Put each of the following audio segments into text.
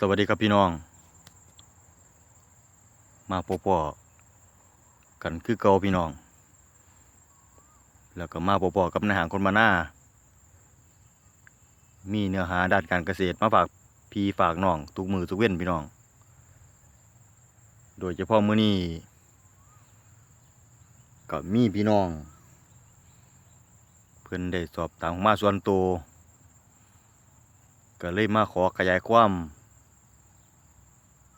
สวัสดีครับพี่น้อง มาพบปอกันคือเก่าพี่น้อง แล้วก็มาพบปอกับนายหางคนมาหน้า มีเนื้อหาด้านการเกษตรมาฝากพี่ฝากน้อง ทุกมือทุกเว้นพี่น้อง โดยเฉพาะมื้อนี้ก็มีพี่น้อง เพิ่นได้สอบถามมาส่วนตัวก็เลยมาขอขยายความ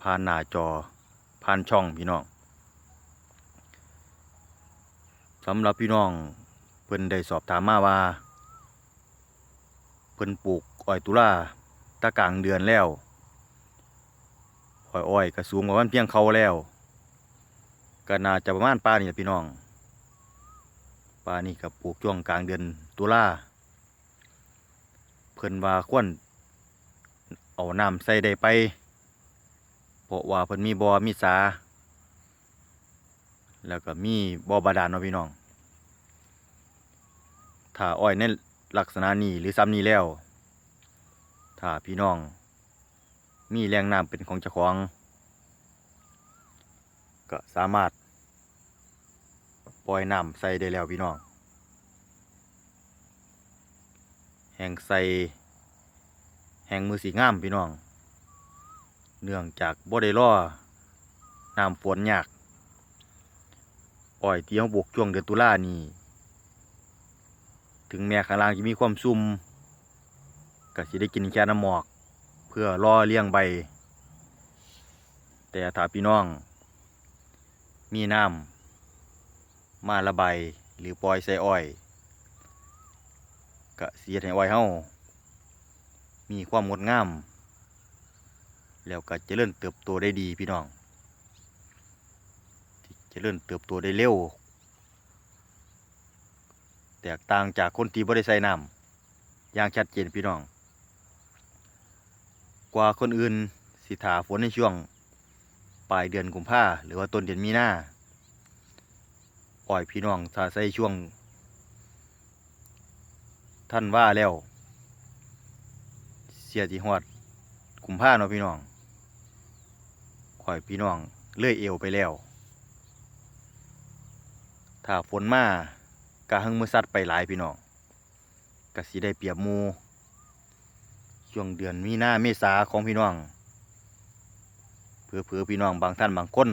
ผ่านหน้าจอผ่านช่องพี่น้องสำหรับพี่น้องเพิ่นได้สอบถามมาว่าเพิ่นปลูกอ้อยตุลาตะกลางเดือนแล้วอ้อยอ้อยก็สูงกว่ามันเพียงเขาแล้วก็น่าจะประมาณป้านี่แหละพี่น้องป้านี่ก็ปลูกช่วงกลางเดือนตุลาเพิ่นว่าควรเอาน้ำใส่ได้ไป เพราะว่าเพิ่นมีบ่อมีสา แล้วก็มีบ่อบาดาลเนาะพี่น้อง ถ้าอ้อยในลักษณะนี้หรือซ้ำนี้แล้ว ถ้าพี่น้อง มีแรงน้ำเป็นของเจ้าของ ก็สามารถ ปล่อยน้ำใส่ได้แล้วพี่น้อง แห่งใส่แห่งมือสีงามพี่น้อง เนื่องจากบ่ได้รอน้ำฝนยากอ้อยที่เขาบวกช่วงเดือนตุลานี่ถึงแม้ข้างล่างจะมีความซุ่มก็สิได้กินแค่น้ำหมอก เพื่อรอเลี้ยงใบ แต่ถ้าพี่น้อง มีน้ำมาระบายหรือปล่อยใส่อ้อยก็เสียให้อ้อยเฮามีความงดงาม แล้วก็จเจริญเติบโตได้ดีพี่น้องที่เจริญเติบโตได้เร็ว แตกต่างจากคนที่บ่ได้ใส่น้ำอย่างชัดเจนพี่น้อง กว่าคนอื่นสิถาฝนในช่วงปลายเดือนกุมภาหรือว่าต้นเดือนมีนาอ่อยพี่น้องถ้าใส่ช่วง ท่านว่าแล้ว เสียที่ฮอดกุมภาเนาะพี่น้อง ข่อยพี่น้องเลื่อยเอวไปแล้ว ถ้าฝนมากะหังมือสัดไปหลายพี่น้องกะสิได้เปียบมูช่วงเดือนมีนาเมษาของพี่น้องเพื่อเพื่อพี่น้องบางท่านบางคน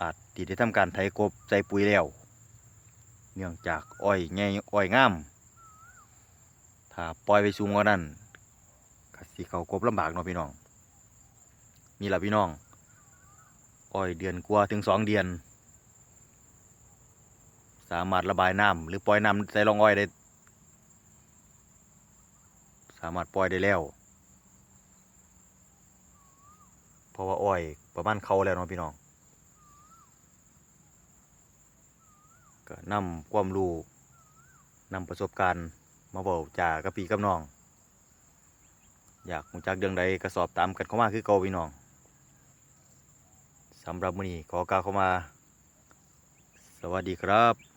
อาจที่ได้ทำการไถกบใส่ปุ๋ยแล้ว เนื่องจากอ้อยใหญ่อ้อยงาม ถ้าปล่อยไปสูงกว่านั้นก็สิเขากบลำบากเนาะพี่น้อง นี่แหละพี่น้องอ้อยเดือนกว่าถึงสองเดือน สามารถระบายน้ำหรือปล่อยน้ำใส่รองอ้อยได้ สามารถปล่อยได้แล้ว เพราะว่าอ้อยประมาณเขาแล้วเนาะพี่น้องก็นำความรู้นำประสบการณ์มาบอกจ่ากับพี่กับน้อง อยากรู้จักเรื่องใดก็สอบตามกันเข้ามาคือเกาพี่น้องำหรับมื้อนี้ขอกล่าวเข้ามา สวัสดีครับ